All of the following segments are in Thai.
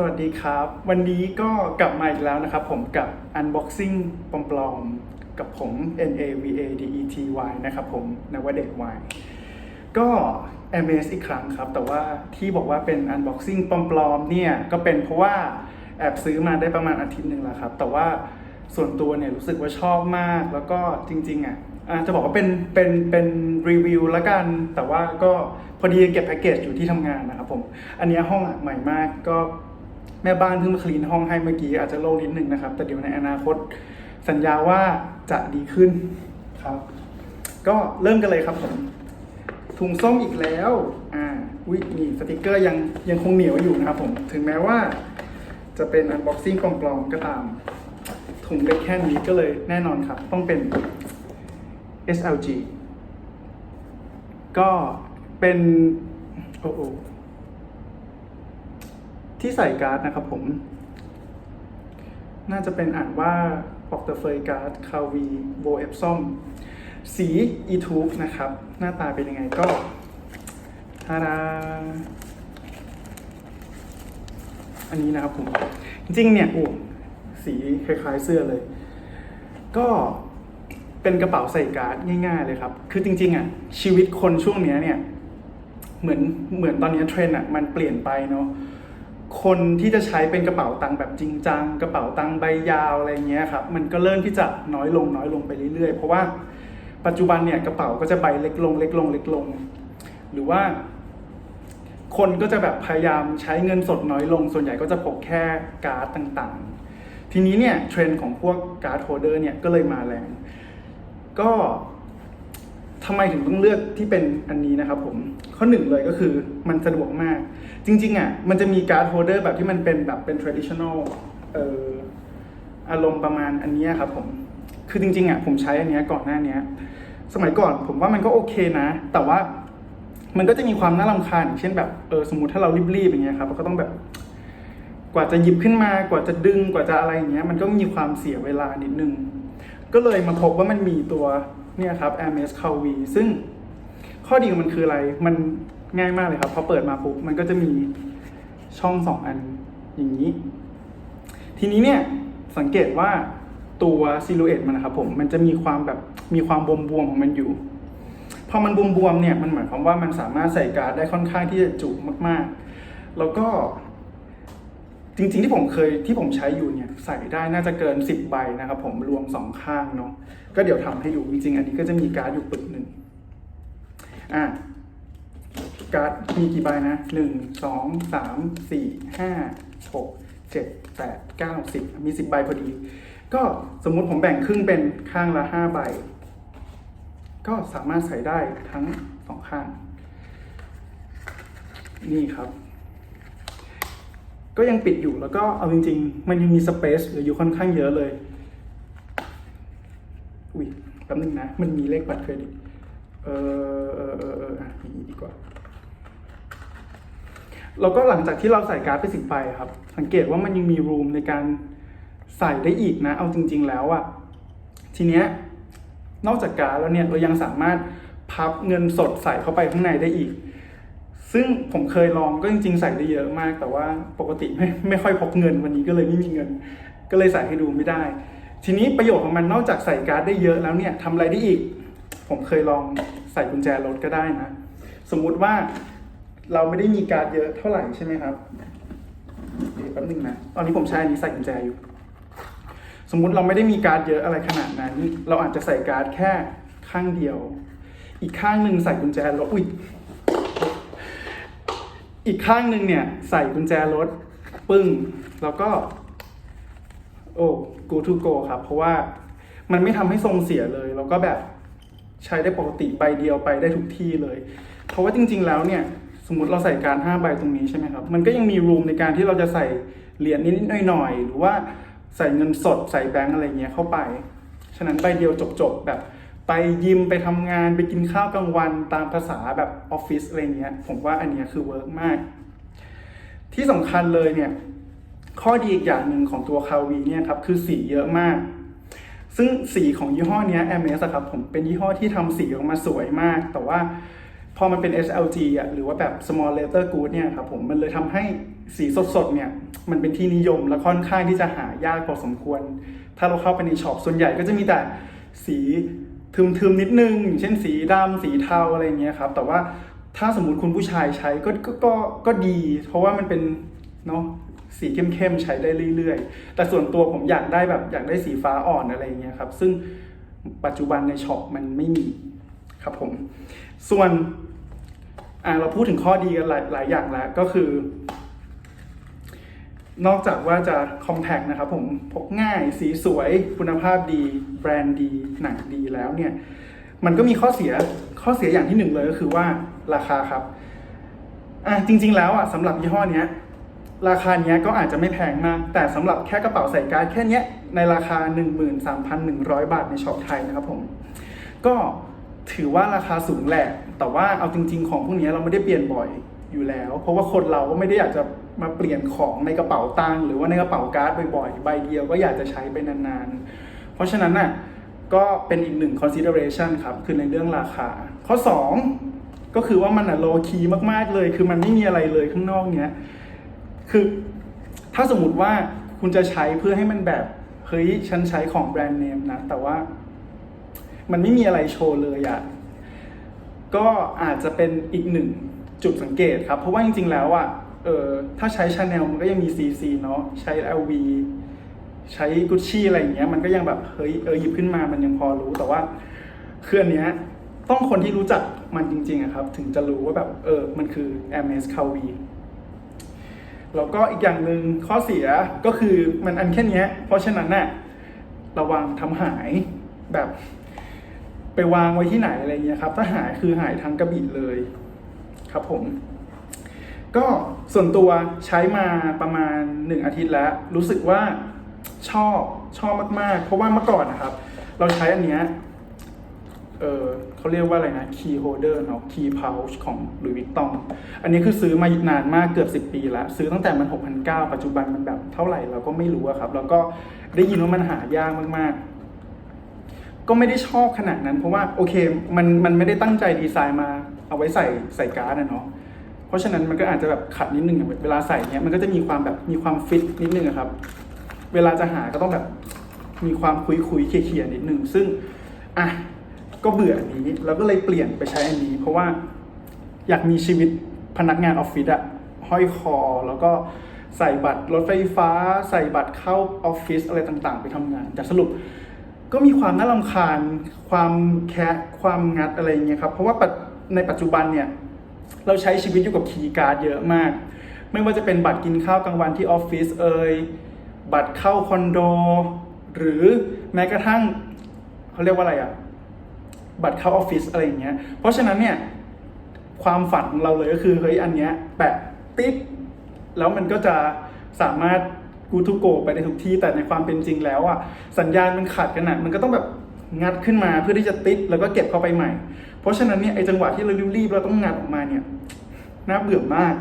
สวัสดีครับ วันนี้ก็กลับมาอีกแล้วนะครับ ผมกับ Unboxing ปลอมๆ กับผม N A V A D E T Y นะครับผมนวเดช Y ก็ m a z อีกครั้งครับ แต่ว่าที่บอกว่าเป็น Unboxing ปลอมๆ เนี่ย ก็เป็นเพราะว่าแอบซื้อมาได้ประมาณอาทิตย์หนึ่งแล้วครับ แต่ว่าส่วนตัวเนี่ยรู้สึกว่าชอบมาก แล้วก็จริง ๆ อะอะจะบอกว่าเป็นเป็นเป็นรีวิวล้วกัน แต่ว่าก็พอดีเก็บแพ็กเกจอยู่ที่ทำงานนะครับผม อันนี้ห้องใหม่มากก็ แม่บ้านเพิ่งมาคลีนห้องให้เมื่อกี้อาจจะโล่งนิดนึงนะครับ แต่เดี๋ยวในอนาคตสัญญาว่าจะดีขึ้นครับ ก็เริ่มกันเลยครับผมถุงส้มอีกแล้ว อ่า อุ้ยนี่สติกเกอร์ยังยังคงเหนียวอยู่นะครับผม ถึงแม้ว่า จะเป็น unboxing ปลอมๆก็ตาม ถุงเล็กแค่นี้ก็เลยแน่นอนครับ ต้องเป็น SLG ก็เป็น โอ้โที่ใส่การ์ดนะครับผม น่าจะเป็นอ่านว่าปอกเตอร์เฟยการ์ดคาวีโบเอฟซอมสีอีทูบนะครับ หน้าตาเป็นยังไงก็ทาดาอันนี้นะครับผม จริงๆเนี่ยโอ้สีคล้ายๆเสื้อเลย ก็เป็นกระเป๋าใส่การ์ดง่าย ๆ เลยครับ คือจริง ๆอะชีวิตคนช่วงเนี้ยเนี่ย เหมือนเหมือนตอนนี้เทรนด์อะมันเปลี่ยนไปเนาะ คนที่จะใช้เป็นกระเป๋าตังค์แบบจริงจังกระเป๋าตังค์ใบยาวอะไรเงี้ยครับมันก็เริ่มที่จะน้อยลงน้อยลงไปเรื่อยๆ เพราะว่าปัจจุบันเนี่ยกระเป๋าก็จะใบเล็กลงเล็กลงเล็กลง หรือว่า คนก็จะแบบพยายามใช้เงินสดน้อยลง ส่วนใหญ่ก็จะพกแค่การ์ดต่างๆ ทีนี้เนี่ยเทรนด์ของพวกการ์ดโฮเดอร์เนี่ยก็เลยมาแรงก็ ทำไมถึงต้องเลือกที่เป็นอันนี้นะครับผมข้อหนึ่งเลยก็คือมันสะดวกมาก จริงๆอะมันจะมีการ์ดโฮลเดอร์แบบที่มันเป็นแบบเป็น traditional เอ่ออารมณ์ประมาณอันนี้ครับผมคือจริงๆอะผมใช้อันนี้ก่อนหน้านี้สมัยก่อนผมว่ามันก็โอเคนะ แต่ว่ามันก็จะมีความน่ารำคาญเช่นแบบเออสมมติถ้าเรารีบๆอย่างเงี้ยครับเราก็ต้องแบบ กว่าจะหยิบขึ้นมากว่าจะดึงกว่าจะอะไรอย่างเงี้ย มันก็มีความเสียเวลานิดนึง ก็เลยมาพบว่ามันมีตัว เนี่ยครับ a m e s c a v ซึ่งข้อดีของมันคืออะไร มันง่ายมากเลยครับ พอเปิดมาปุ๊บ มันก็จะมีช่องสองอันอย่างนี้ ทีนี้เนี่ยสังเกตว่าตัวซิลูเอตมันนะครับผม มันจะมีความแบบมีความบวมบวมของมันอยู่ พอมันบวมบวมเนี่ย มันหมายความว่ามันสามารถใส่การ์ดได้ค่อนข้างที่จะจุมากๆ แล้วก็ จริงๆที่ผมเคยที่ผมใช้อยู่เนี่ยใส่ได้น่าจะเกิน 10 ใบนะครับผมรวมสองข้างเนาะก็เดี๋ยวทำให้ดูจริงๆอันนี้ก็จะมีการ์ดอยู่ปึกหนึ่งอะการ์ดมีกี่ใบนะหนึ่งสองสามสี่ห้าหกเจ็ดแปดเก้าสิบมีสิบใบพอดี ก็สมมุติผมแบ่งครึ่งเป็นข้างละห้าใบ ก็สามารถใส่ได้ทั้งสองข้าง นี่ครับ ก็ยังปิดอยู่แล้วก็เอาจริง ๆ มันยังมีสเปซเหลืออยู่ค่อนข้างเยอะเลย อุ้ยแป๊บนึงนะ มันมีเลขบัตรเครดิต เออเออเออเอออะอย่างนี้ดีกว่า แล้วก็หลังจากที่เราใส่การ์ดไปสิบใบครับ สังเกตว่ามันยังมีรูมในการใส่ได้อีกนะ เอาจริง ๆ แล้วอะทีเนี้ย นอกจากการ์ดแล้วเนี่ย เรายังสามารถพับเงินสดใส่เข้าไปข้างในได้อีก ซึ่งผมเคยลองก็จริงๆ ใส่ได้เยอะมาก แต่ว่าปกติไม่ไม่ค่อยพกเงินวันนี้ก็เลยไม่มีเงิน ก็เลยใส่ให้ดูไม่ได้ ทีนี้ประโยชน์ของมันนอกจากใส่การ์ดได้เยอะแล้วเนี่ยทำอะไรได้อีก ผมเคยลองใส่กุญแจรถก็ได้นะ สมมุติว่าเราไม่ได้มีการ์ดเยอะเท่าไหร่ใช่ไหมครับเดี๋ยวแป๊บนึงนะตอนนี้ผมใช้อันนี้ใส่กุญแจอยู่ สมมุติเราไม่ได้มีการ์ดเยอะอะไรขนาดนั้น เราอาจจะใส่การ์ดแค่ข้างเดียว อีกข้างหนึ่งใส่กุญแจรถอุ้ย อีกข้างหนึ่งเนี่ยใส่กุญแจรถปึ้ง แล้วก็ โอ้ go to go ครับ เพราะว่ามันไม่ทำให้ทรงเสียเลย แล้วก็แบบใช้ได้ปกติใบเดียวไปได้ทุกที่เลย เพราะว่าจริง ๆ แล้วเนี่ย สมมติเราใส่การ5ใบตรงนี้ใช่ไหมครับ มันก็ยังมีรูมในการที่เราจะใส่เหรียญนิดๆหน่อยๆหรือว่าใส่เงินสดใส่แบงก์อะไรเงี้ยเข้าไป ฉะนั้นใบเดียวจบๆแบบ ไปยิมไปทำงานไปกินข้าวกลางวันตามภาษาแบบออฟฟิศอะไรเงี้ย ผมว่าอันเนี้ยคือเวิร์กมาก ที่สำคัญเลยเนี่ย ข้อดีอีกอย่างหนึ่งของตัวคาวีเนี่ยครับคือสีเยอะมาก ซึ่งสีของยี่ห้อเนี้ย m s อะครับผมเป็นยี่ห้อที่ทำสีออกมาสวยมาก แต่ว่าพอมันเป็น SLG อะหรือว่าแบบ small letter good เนี่ยครับผมมันเลยทำให้สีสดๆเนี่ย มันเป็นที่นิยมและค่อนข้างที่จะหายากพอสมควร ถ้าเราเข้าไปในช็อปส่วนใหญ่ก็จะมีแต่สี ทึมๆนิดนึงอย่างเช่นสีดำสีเทาอะไรเงี้ยครับแต่ว่าถ้าสมมติคุณผู้ชายใช้ก็ก็ก็ก็ดี เพราะว่ามันเป็นเนาะสีเข้มๆใช้ได้เรื่อยๆ แต่ส่วนตัวผมอยากได้แบบอยากได้สีฟ้าอ่อนอะไรเงี้ยครับซึ่งปัจจุบันในช็อปมันไม่มีครับผมส่วนอ่าเราพูดถึงข้อดีกันหลายหลายอย่างแล้วก็คือ นอกจากว่าจะ compact นะครับผมพกง่ายสีสวยคุณภาพดี แบรนด์ดีหนังดีแล้วเนี่ย มันก็มีข้อเสียข้อเสียอย่างที่หนึ่งเลยก็คือว่าราคาครับอะจริง ๆ แล้วอะสำหรับยี่ห้อเนี้ยราคาเนี้ยก็อาจจะไม่แพงมาก แต่สำหรับแค่กระเป๋าใส่การ์ดแค่เนี้ยในราคา 13,100 บาทในช็อปไทยนะครับผมก็ถือว่าราคาสูงแหละ แต่ว่าเอาจริง ๆ ของพวกเนี้ยเราไม่ได้เปลี่ยนบ่อยอยู่แล้ว เพราะว่าคนเราก็ไม่ได้อยากจะ มาเปลี่ยนของในกระเป๋าตังค์หรือว่าในกระเป๋าการ์ดบ่อยๆ ใบเดียวก็อยากจะใช้ไปนานๆ เพราะฉะนั้นน่ะก็เป็นอีกหนึ่ง consideration ครับ คือในเรื่องราคา ข้อ 2 ก็คือว่ามันอะ low key มากๆเลย คือมันไม่มีอะไรเลยข้างนอกเนี้ยคือถ้าสมมติว่าคุณจะใช้เพื่อให้มันแบบเฮ้ยฉันใช้ของแบรนด์เนมนะ แต่ว่ามันไม่มีอะไรโชว์เลยอะก็อาจจะเป็นอีกหนึ่งจุดสังเกตครับ เพราะว่าจริงๆแล้วอะ เออถ้าใช้ชาแนลมันก็ยังมี CC เนาะใช้ LV ใช้กุชชี่อะไรอย่างเงี้ยมันก็ยังแบบเฮ้ยเออหยิบขึ้นมามันยังพอรู้แต่ว่าเครื่องเนี้ยต้องคนที่รู้จักมันจริงๆอะครับ ถึงจะรู้ว่าแบบเออมันคือ Hermes c a v แล้วก็อีกอย่างหนึ่งข้อเสียก็คือมันอันแค่เนี้ยเพราะฉะนั้นน่ะระวังทำหายแบบ ไปวางไว้ที่ไหนอะไรเงี้ยครับ ถ้าหายคือหายทั้งกระบี่เลยครับผม ก็ส่วนตัวใช้มาประมาณหนึ่งอาทิตย์แล้ว รู้สึกว่าชอบชอบมาก ๆ เพราะว่าเมื่อก่อนนะครับ เราใช้อันเนี้ยเออเขาเรียกว่าอะไรนะ key holder เนาะ key pouch ของ Louis Vuitton อันนี้คือซื้อมานานมากเกือบ 10 ปีแล้วซื้อตั้งแต่มัน6,900ปัจจุบันมันแบบเท่าไหร่เราก็ไม่รู้อะครับ แล้วก็ได้ยินว่ามันหายากมาก ๆ ก็ไม่ได้ชอบขนาดนั้น เพราะว่าโอเคมันมันไม่ได้ตั้งใจดีไซน์มาเอาไว้ใส่ใส่การ์ดนะเนาะ เพราะฉะนั้นมันก็อาจจะแบบขัดนิดนึงเวลาใส่เนี้ยมันก็จะมีความแบบมีความฟิตนิดนึงครับ เวลาจะหาก็ต้องแบบมีความคุยคุยๆเขี่ยๆนิดนึง ซึ่งอะก็เบื่ออันนี้แล้วก็เลยเปลี่ยนไปใช้อันนี้ เพราะว่าอยากมีชีวิตพนักงานออฟฟิศอะห้อยคอ แล้วก็ใส่บัตรรถไฟฟ้า ใส่บัตรเข้าออฟฟิศอะไรต่างๆ ไปทำงาน แต่สรุปก็มีความน่ารำคาญความแคะความงัดอะไรเงี้ยครับ เพราะว่าในปัจจุบันเนี่ย เราใช้ชีวิตอยู่กับคีย์การ์ดเยอะมาก ไม่ว่าจะเป็นบัตรกินข้าวกลางวันที่ออฟฟิศเอ่ยบัตรเข้าคอนโด หรือแม้กระทั่งเขาเรียกว่าอะไรอะบัตรเข้าออฟฟิศอะไรอย่างเงี้ย เพราะฉะนั้นเนี่ยความฝันของเราเลยก็คือเฮ้ยอันเนี้ยแปะติ๊กแล้วมันก็จะสามารถกูทูโกไปในทุกที่แต่ในความเป็นจริงแล้วอะสัญญาณมันขาดกันอะมันก็ต้องแบบ งัดขึ้นมาเพื่อที่จะติดแล้วก็เก็บเข้าไปใหม่ เพราะฉะนั้นเนี่ยไอ้จังหวะที่เรารีบๆเราต้องงัดออกมาเนี่ยน่าเบื่อมาก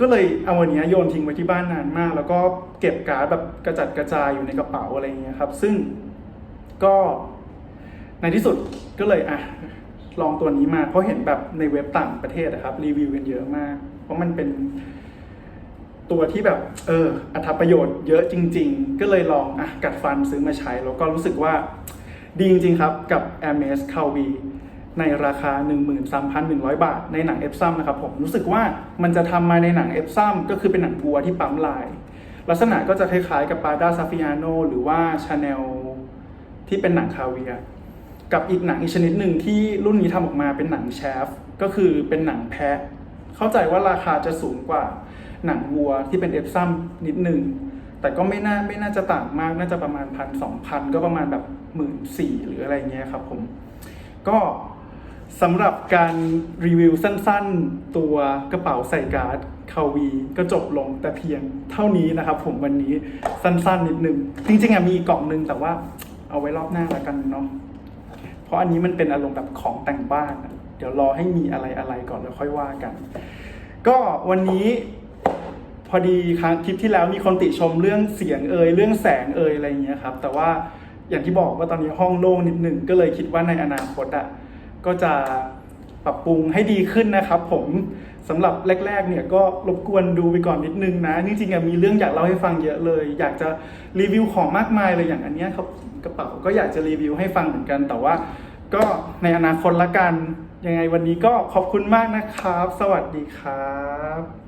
ก็เลยเอาวันนี้โยนทิ้งไว้ที่บ้านนานมาก แล้วก็เก็บการ์ดแบบกระจัดกระจายอยู่ในกระเป๋าอะไรเงี้ยครับ ซึ่งก็ในที่สุดก็เลยอะลองตัวนี้มาเพราะเห็นแบบในเว็บต่างประเทศนะครับรีวิวกันเยอะมาก เพราะมันเป็นตัวที่แบบเอออัตประโยชน์เยอะจริง ๆ ก็เลยลองอะกัดฟันซื้อมาใช้แล้วก็รู้สึกว่า ดีจริงๆครับกับ Hermes c a v ในราคา 13,100 บาท ในหนังเอฟซัมนะครับผมรู้สึกว่ามันจะทำมาในหนังเอฟซัมก็คือเป็นหนังวัวที่ปั๊มลาย ลักษณะก็จะคล้ายๆกับปาดาซาฟิอาโนหรือว่าชาแนลที่เป็นหนังคาเวียกับอีกหนังอีกชนิดหนึ่งที่รุ่นนี้ทำออกมาเป็นหนังแชฟก็คือเป็นหนังแพะ เข้าใจว่าราคาจะสูงกว่าหนังวัวที่เป็นเอฟซัมนิดหนึ่ง แต่ก็ไม่น่าไม่น่าจะต่างมากน่าจะประมาณพันสองพันก็ประมาณแบบหมื่นสี่หรืออะไรเงี้ยครับผม ก็สำหรับการรีวิวสั้นๆ ตัวกระเป๋าใส่การ์ดคาวีก็จบลงแต่เพียงเท่านี้นะครับผมวันนี้สั้นๆนิดนึง จริงๆอะมีกล่องนึงแต่ว่าเอาไว้รอบหน้าล้วกันเนาะเพราะอันนี้มันเป็นอารมณ์แบบของแต่งบ้าน เดี๋ยวรอให้มีอะไรอะไรๆก่อนแล้วค่อยว่ากัน ก็วันนี้ พอดีครั้งคลิปที่แล้วมีคนติชมเรื่องเสียงเอ่ยเรื่องแสงเอ่ยอะไรอย่างเงี้ยครับแต่ว่าอย่างที่บอกว่าตอนนี้ห้องโล่งนิดหนึ่งก็เลยคิดว่าในอนาคตอะก็จะปรับปรุงให้ดีขึ้นนะครับ ผมสำหรับแรก ๆ เนี่ยก็รบกวนดูไปก่อนนิดนึงนะจริงๆมีเรื่องอยากเล่าให้ฟังเยอะเลย อยากจะรีวิวของมากมายเลยอย่างอันเนี้ยครับกระเป๋าก็อยากจะรีวิวให้ฟังเหมือนกัน แต่ว่าก็ในอนาคตละกันยังไงวันนี้ก็ขอบคุณมากนะครับ สวัสดีครับ